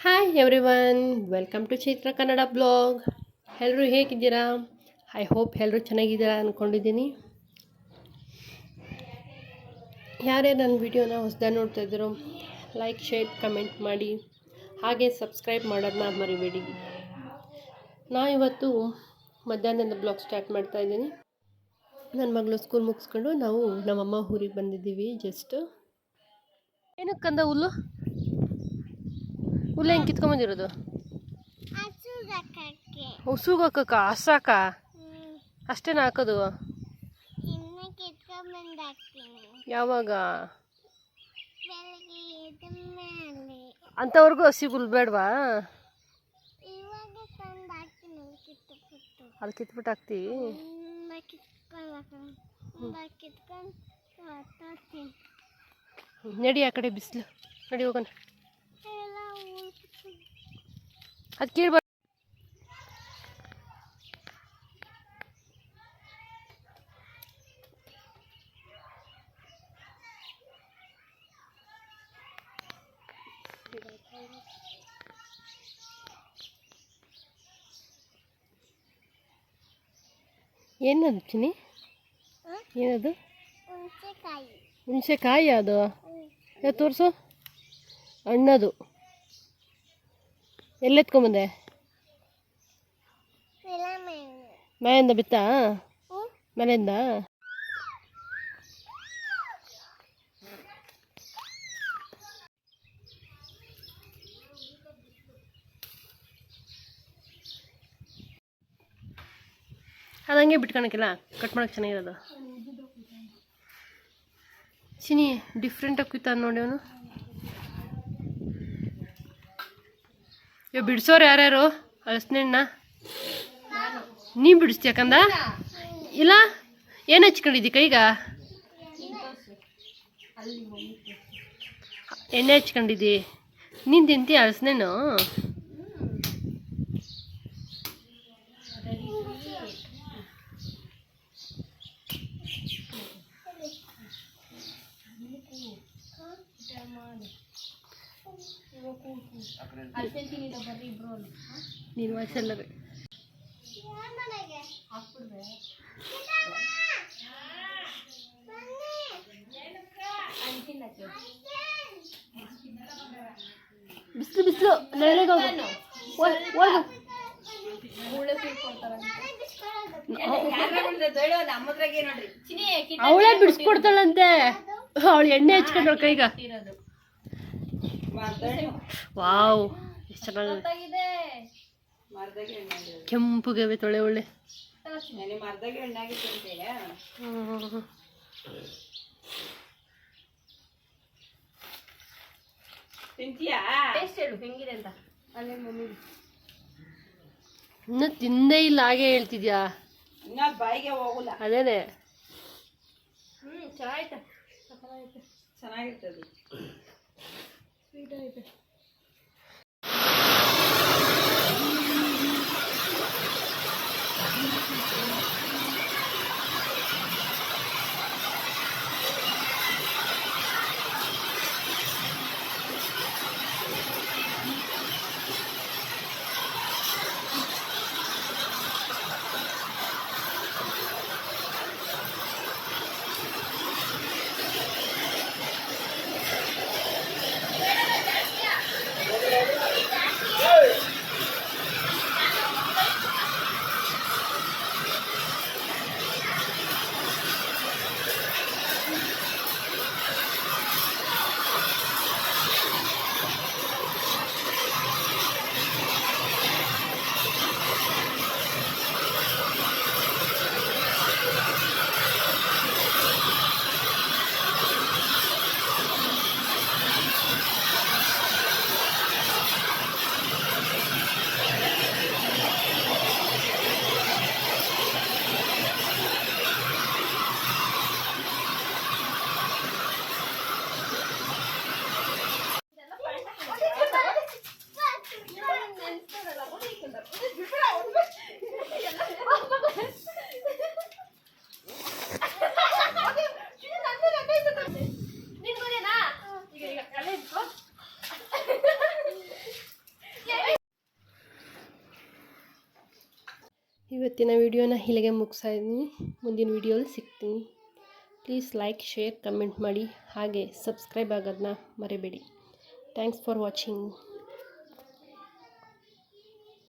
Hi everyone welcome to Chaitra Kannada blog ಎಲ್ಲರೂ ಹೇಗಿದ್ದೀರಾ? I hope ಎಲ್ಲರೂ ಚೆನ್ನಾಗಿದ್ದೀರಾ ಅಂದ್ಕೊಂಡಿದ್ದೀನಿ ಯಾರೇ ನನ್ನ ವಿಡಿಯೋನ ಹೊಸದಾಗಿ ನೋಡ್ತಾ ಲೈಕ್ ಶೇರ್ ಕಮೆಂಟ್ ಮಾಡಿ. ಹಾಗೆ ಸಬ್ಸ್ಕ್ರೈಬ್ ಮಾಡೋದನ್ನ ಮರಿಬೇಡಿ. ನಾ ಇವತ್ತು ಮಧ್ಯಾಹ್ನದ ಬ್ಲಾಗ್ ಸ್ಟಾರ್ಟ್ ಮಾಡ್ತಾ ಇದ್ದೀನಿ. ನನ್ನ ಮಗಳು ಸ್ಕೂಲ್ ಮುಗಿಸ್ಕೊಂಡು ನಾವು ನಮ್ಮಮ್ಮ ಊರಿಗೆ ಬಂದಿದ್ದೀವಿ ಜಸ್ಟ್ ಏನಕ್ಕಂದ ಹುಲ್ಲು? ಹುಲ್ಲು ಹೆಂಗೆ ಕಿತ್ಕೊಂಬಂದಿರೋದು? ಹಸುಗಕ್ಕೆ ಉಸುಗ್ ಹಾಕಕ್ಕ ಹಸಾಕ ಅಷ್ಟೇನ ಹಾಕೋದು? ಯಾವಾಗ? ಅಂಥವ್ರಿಗೂ ಹಸಿ ಹುಲ್ ಬೇಡವಾ? ಅಲ್ಲಿ ಕಿತ್ಬಿಟ್ಟು ಹಾಕ್ತಿ? ತುಂಬ ಕಿತ್ಕೊಂಡು ತುಂಬ ಕಿತ್ಕೊಂಡು ತೋರ್ತೀನಿ ನಡಿ ಆ ಕಡೆ ಬಿಸಿಲು. ನಡಿ ಹೋಗೋಣ. ಅದು ಕೇಳ್ಬಾರ್ದು ಏನದು ಚಿನಿ ಏನದು ಹುಣಸೆಕಾಯಿ ಹುಣಸೆಕಾಯಿ ಅದು ಯಾವ ತೋರಿಸು ಹಣ್ಣದು ಎಲ್ಲೆತ್ಕೊಂಬಂದೆ? ಎತ್ಕೊಂಬಂದೆ ಮನೆಯಿಂದ ಬಿತ್ತಾ? ಮನೆಯಿಂದ? ಅದು ಹಂಗೆ ಬಿಟ್ಕೊಳಕ್ಕಿಲ್ಲ ಕಟ್ ಮಾಡೋಕೆ ಚೆನ್ನಾಗಿರೋದು. ಚಿನಿ ಡಿಫ್ರೆಂಟಾಗಿ ಕುಯ್ತ ನೋಡಿ ಅವನು ಇವ್ ಬಿಡಿಸೋರು ಯಾರ್ಯಾರು? ಹಲಸಿನಣ್ಣ ನೀ ಬಿಡಿಸ್ತೀಯ ಕಂದ? ಇಲ್ಲ? ಏನು ಹಚ್ಕೊಂಡಿದ್ದಿ ಕೈಗ? ಎಣ್ಣೆ ಹಚ್ಕೊಂಡಿದ್ದಿ. ನೀನು ತಿಂತೀಯ ಹಲಸಿನಣ್ಣು ನೀನು ವಯಸ್ಸಲ್ಲವೇ ಬಿಸಿಲು ಬಿಸಿಲು. ಅವಳೇ ಬಿಡಿಸ್ಕೊಡ್ತಾಳಂತೆ ಅವಳು ಎಣ್ಣೆ ಹಚ್ಕೊಂಡಳ ಕೈಗ ವಾವ್ ಎಷ್ಟು ಚೆನ್ನಾಗಿದೆ ಕೆಂಪುಗವೆ ತೊಳೆ ಒಳ್ಳೆ. ಹ್ಮ್. ಇನ್ನು ತಿಂದೇ ಇಲ್ಲ ಹಾಗೆ ಹೇಳ್ತಿದ್ಯಾ? ಬಾಯಿಗೆ ಹೋಗಲ್ಲ. ಅದೇನೆ. ಚೆನ್ನಾಗಿರ್ತದೆ. ಇರುತ್ತೆ ಇವತ್ತಿನ ವಿಡಿಯೋನ ಇಲ್ಲಿಗೆ ಮುಗಿಸ್ತಾ ಇದ್ದೀನಿ. ಮುಂದಿನ ವಿಡಿಯೋಲಿ ಸಿಗ್ತೀನಿ. ಪ್ಲೀಸ್ ಲೈಕ್, ಶೇರ್, ಕಮೆಂಟ್ ಮಾಡಿ. ಹಾಗೆ ಸಬ್ಸ್ಕ್ರೈಬ್ ಆಗೋದನ್ನ ಮರಿಬೇಡಿ. Thanks for watching.